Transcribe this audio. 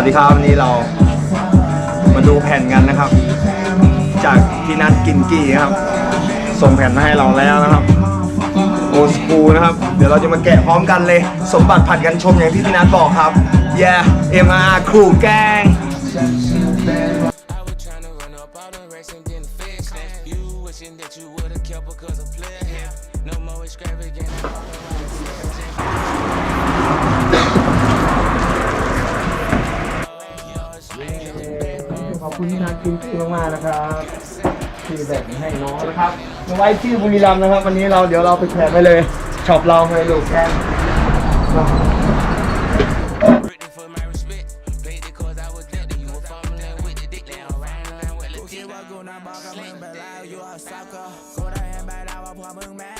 วัสดีครับวันนี้เรามาดูแผ่นกันนะครับ จากพี่นัทกินกี้ครับ ส่งแผ่นมาให้เราแล้วนะครับโอสกูนะครับ เดี๋ยวเราจะมาแกะพร้อมกันเลย สมบัติผัดกันชมอย่างที่พี่นัทบอกครับ yeah MR ครูแกง I was tryna run up all the racks and then fix that. You wishing that you would've kept because of player here. No more extravagant. อบคุณที่นัดกินกี้มากๆนะครับที่แบ่งให้น้องนะครับมาไว้ที่บุรีรัมย์นะครับ วันนี้เราเดี๋ยวเราไปแขวนไปเลยช็อปเราให้ลูกแค่ก็ได้เห็นไปแล้วว่าพวกมึงแม่